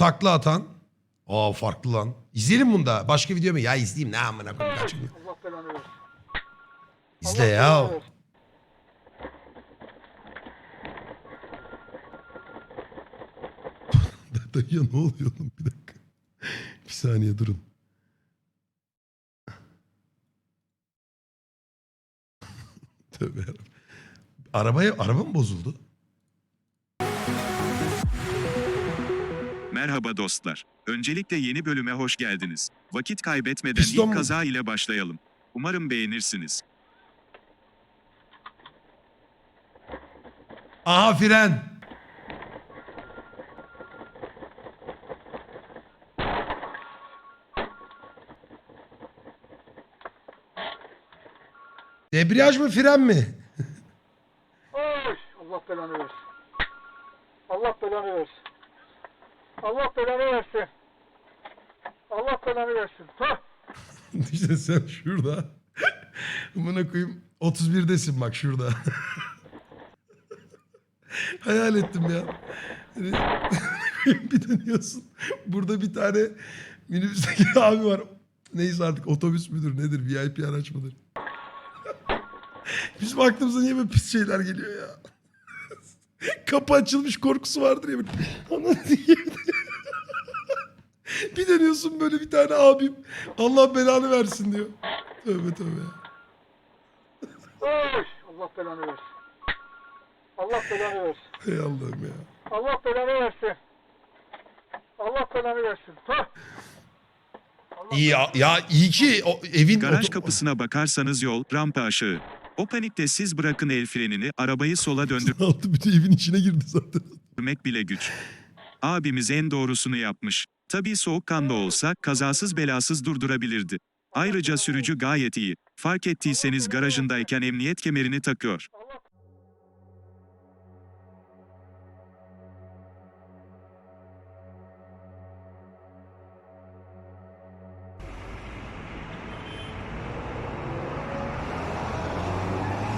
takla atan. Aa farklı lan. İzleyelim bunu da. Başka video mu? Ya izleyeyim ne amına koyayım kaç gün. Allah belanı versin. İzle Allah ya. belanı versin. Dayıya ne oluyor oğlum bir dakika. Bir saniye durun. Tövbe yarabbim. Arabaya, araba mı bozuldu? Merhaba dostlar. Öncelikle yeni bölüme hoş geldiniz. Vakit kaybetmeden Piston ilk mu? kaza ile başlayalım. Umarım beğenirsiniz. Aha fren. Debriyaj mı fren mi? Oy, Allah belanı versin. Allah belanı versin. Allah belanı versin. Allah belanı versin. Tüh. işte sen şurada. Buna koyayım 31'desin bak şurada. Hayal ettim ya. Hani bir dönüyorsun. Burada bir tane minibüsteki abi var. Neyse artık otobüs müdür nedir VIP araç mıdır? Biz baktığımızda niye böyle pis şeyler geliyor ya? Kapı açılmış korkusu vardır ya. Diye. bir dönüyorsun böyle bir tane abim Allah belanı versin diyor. Tövbe tövbe. Oy, Allah belanı versin. Allah belanı versin. Ey Allah'ım ya. Allah belanı versin. Allah belanı versin. Allah İyi ya, ya iyi ki o evin Garaj oto- kapısına bakarsanız yol, rampa aşağı. O panikte siz bırakın el frenini, arabayı sola Altı bütün evin içine girdi zaten. döndürmek bile güç. Abimiz en doğrusunu yapmış. Tabii soğukkanlı olsa kazasız belasız durdurabilirdi. Ayrıca sürücü gayet iyi. Fark ettiyseniz garajındayken emniyet kemerini takıyor.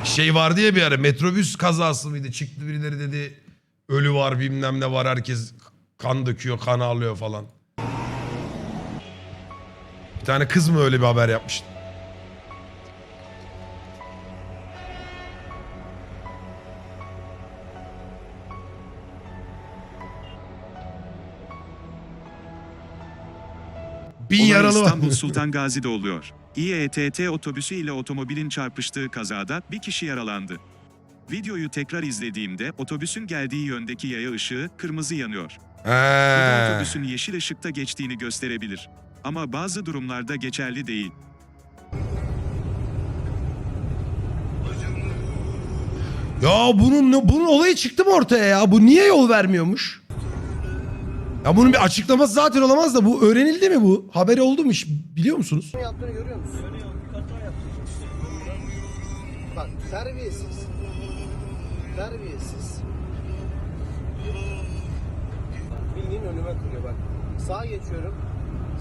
Şey vardı ya bir ara metrobüs kazası mıydı? Çıktı birileri dedi ölü var bilmem ne var herkes kan döküyor kan ağlıyor falan. Bir tane kız mı öyle bir haber yapmıştı? Bin Olay yaralı var. İstanbul Sultan Gazi'de oluyor. İETT otobüsü ile otomobilin çarpıştığı kazada bir kişi yaralandı. Videoyu tekrar izlediğimde otobüsün geldiği yöndeki yaya ışığı kırmızı yanıyor. Bu da He. otobüsün yeşil ışıkta geçtiğini gösterebilir. Ama bazı durumlarda geçerli değil. Ya bunun ne- bunun olayı çıktı mı ortaya ya? Bu niye yol vermiyormuş? Ya bunun bir açıklaması zaten olamaz da bu öğrenildi mi bu? Haberi oldu mu hiç biliyor musunuz? Ne yaptığını görüyor musun? Bak terbiyesiz. Terbiyesiz. Bildiğin önüme kırıyor bak. Sağa geçiyorum.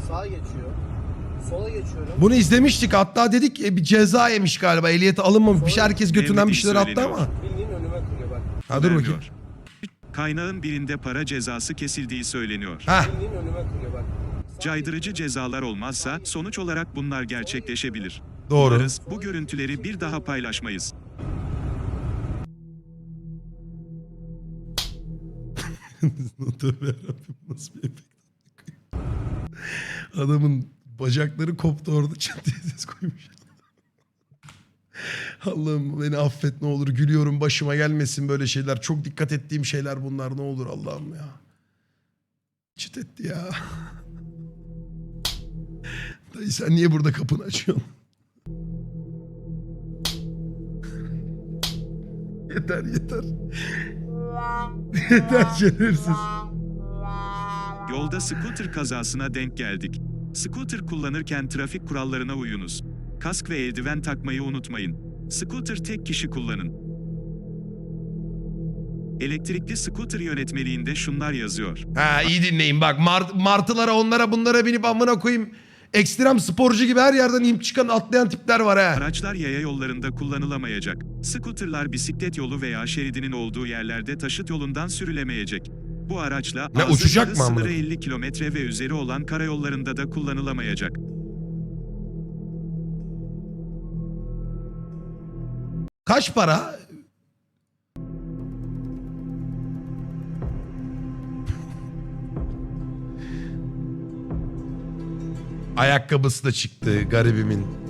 Sağa geçiyor. Sola geçiyorum. Bunu izlemiştik hatta dedik e, bir ceza yemiş galiba ehliyeti alınmamış. Bir şey herkes götünden bir şeyler attı ama. Bildiğin önüme kırıyor bak. Ha dur bakayım. Kaynağın birinde para cezası kesildiği söyleniyor. Ha Bildiğin önüme kırıyor bak. Sağa Caydırıcı cezalar olmazsa sonuç olarak bunlar gerçekleşebilir. doğru. Umarız bu görüntüleri bir daha paylaşmayız. Tövbe yarabbim nasıl bir efekt. Adamın bacakları koptu orada çat diye ses koymuş. Allah'ım beni affet ne olur gülüyorum başıma gelmesin böyle şeyler. Çok dikkat ettiğim şeyler bunlar ne olur Allah'ım ya. Çıt etti ya. Dayı sen niye burada kapını açıyorsun? yeter yeter. yeter şerefsiz. Yolda scooter kazasına denk geldik. Scooter kullanırken trafik kurallarına uyunuz. Kask ve eldiven takmayı unutmayın. Scooter tek kişi kullanın. Elektrikli scooter yönetmeliğinde şunlar yazıyor. Ha iyi dinleyin bak mart, martılara onlara bunlara binip amına koyayım. Ekstrem sporcu gibi her yerden imp çıkan atlayan tipler var ha. Araçlar yaya yollarında kullanılamayacak. Scooterlar bisiklet yolu veya şeridinin olduğu yerlerde taşıt yolundan sürülemeyecek. Bu araçla Ne, uçacak mı sınırı 50 kilometre ve üzeri olan karayollarında da kullanılamayacak. Kaç para? Ayakkabısı da çıktı garibimin.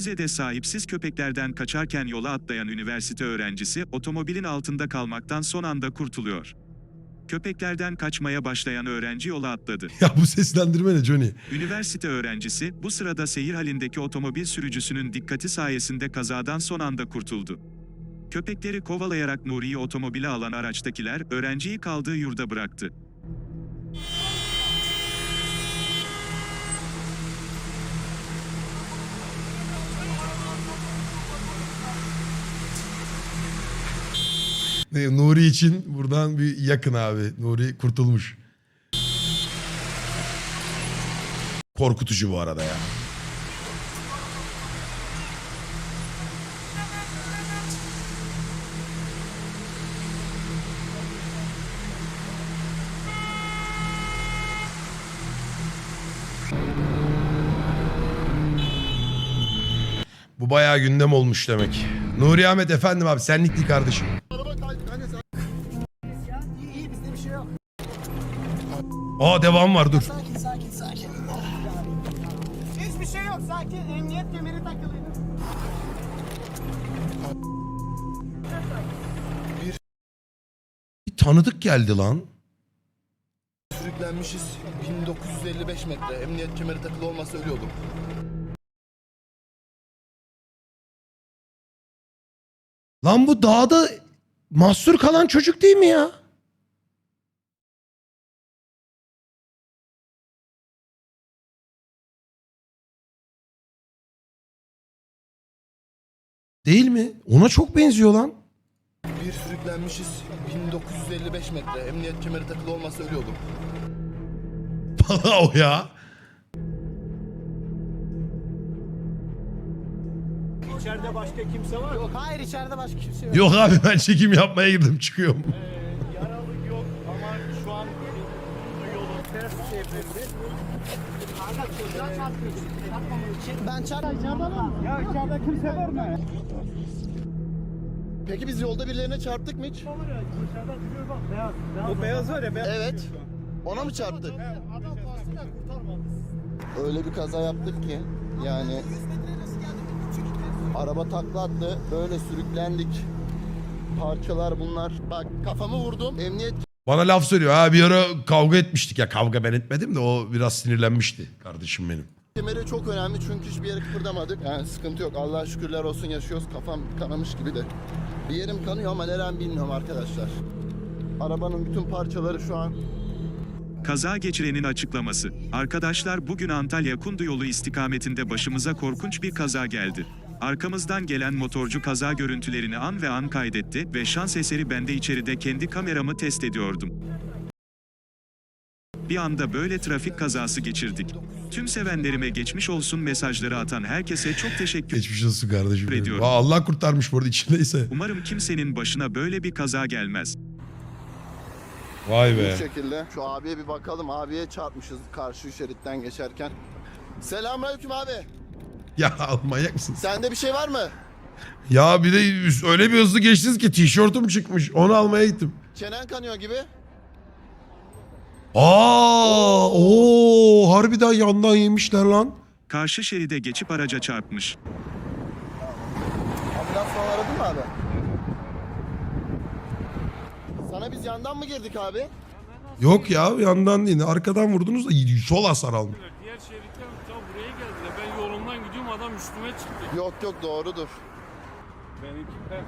Rize'de sahipsiz köpeklerden kaçarken yola atlayan üniversite öğrencisi otomobilin altında kalmaktan son anda kurtuluyor. Köpeklerden kaçmaya başlayan öğrenci yola atladı. Ya bu seslendirme ne Johnny? Üniversite öğrencisi bu sırada seyir halindeki otomobil sürücüsünün dikkati sayesinde kazadan son anda kurtuldu. Köpekleri kovalayarak Nuri'yi otomobile alan araçtakiler öğrenciyi kaldığı yurda bıraktı. Nuri için buradan bir yakın abi. Nuri kurtulmuş. Korkutucu bu arada ya. Bu bayağı gündem olmuş demek. Nuri Ahmet efendim abi senlik değil kardeşim. Aa devam var dur. Sakin sakin sakin. Hiçbir şey yok sakin. Emniyet kemeri takılıydı. Bir tanıdık geldi lan. Sürüklenmişiz 1955 metre. Emniyet kemeri takılı olmasa ölüyordum. Lan bu dağda mahsur kalan çocuk değil mi ya? Değil mi? Ona çok benziyor lan. Bir sürüklenmişiz 1955 metre. Emniyet kemeri takılı olmasa ölüyordum. O ya. İçeride başka kimse var mı? Yok hayır içeride başka kimse yok. Yok abi ben çekim yapmaya girdim çıkıyorum. Yaralı yok ama şu an yolun ters çevrildi. Kanka çocuğa çarpıyor. Çarpmamak için. Ben çarpmayacağım. Ya içeride kimse var mı? Peki biz yolda birilerine çarptık mı hiç? Dışarıda duruyor bak beyaz. O beyaz var ya beyaz. Evet. Ona mı çarptık? Adam bastı kurtarmadı. Öyle bir kaza yaptık ki yani araba takla attı. Böyle sürüklendik. Parçalar bunlar. Bak kafamı vurdum. Emniyet Bana laf söylüyor. Ha bir ara kavga etmiştik ya. Kavga ben etmedim de o biraz sinirlenmişti kardeşim benim. kemeri çok önemli çünkü hiçbir yere kıpırdamadık. Yani sıkıntı yok. Allah'a şükürler olsun yaşıyoruz. Kafam kanamış gibi de. Bir yerim kanıyor ama neren bilmiyorum arkadaşlar. Arabanın bütün parçaları şu an Kaza geçirenin açıklaması. Arkadaşlar bugün Antalya Kundu yolu istikametinde başımıza korkunç bir kaza geldi. Arkamızdan gelen motorcu kaza görüntülerini an ve an kaydetti ve şans eseri ben de içeride kendi kameramı test ediyordum. Bir anda böyle trafik kazası geçirdik. Tüm sevenlerime geçmiş olsun mesajları atan herkese çok teşekkür Geçmiş olsun kardeşim. benim. Ediyorum. Aa, Allah kurtarmış bu arada içindeyse. Umarım kimsenin başına böyle bir kaza gelmez. Vay bu şekilde. Şu abiye bir bakalım. Abiye çarpmışız karşı şeritten geçerken. Selamünaleyküm abi. Ya manyak mısın? Sende bir şey var mı? Ya bir de öyle bir hızlı geçtiniz ki tişörtüm çıkmış. Onu almaya gittim. Çenen kanıyor gibi. Aa, o harbiden yandan yemişler lan. Karşı şeride geçip araca çarpmış. Ambulans falan aradın mı abi? Sana biz yandan mı girdik abi? Yok ya yandan değil. Arkadan vurdunuz da sol hasar almış. Diğer şeritten tam buraya geldiler. Ben yolumdan gidiyorum adam üstüme çıktı. Yok yok doğrudur. Benimki de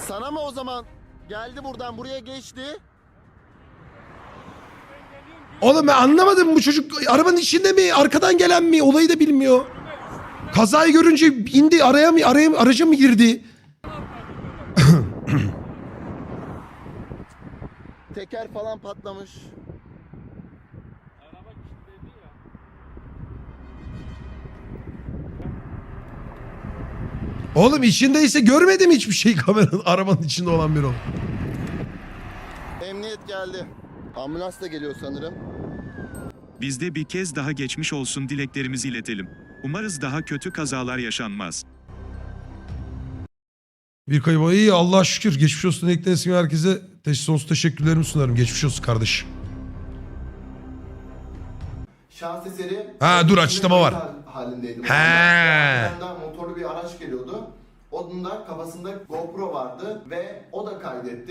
Sana mı o zaman geldi buradan buraya geçti? Oğlum ben anlamadım bu çocuk arabanın içinde mi arkadan gelen mi olayı da bilmiyor. Kazayı görünce indi araya mı araya mı araca mı girdi? Teker falan patlamış. araba kilitledi ya. Oğlum içindeyse görmedim hiçbir şey kameranın arabanın içinde olan bir o. Emniyet geldi. Ambulans da geliyor sanırım. Biz de bir kez daha geçmiş olsun dileklerimizi iletelim. Umarız daha kötü kazalar yaşanmaz. Bir kayıp iyi Allah'a şükür geçmiş olsun ismi herkese teş- sonsuz teşekkürlerimi sunarım. Geçmiş olsun kardeş. Şans eseri... Ha, dur, açıklama var. Halindeydim. He. Motorlu bir araç geliyordu. Onun da kafasında GoPro vardı ve o da kaydetti.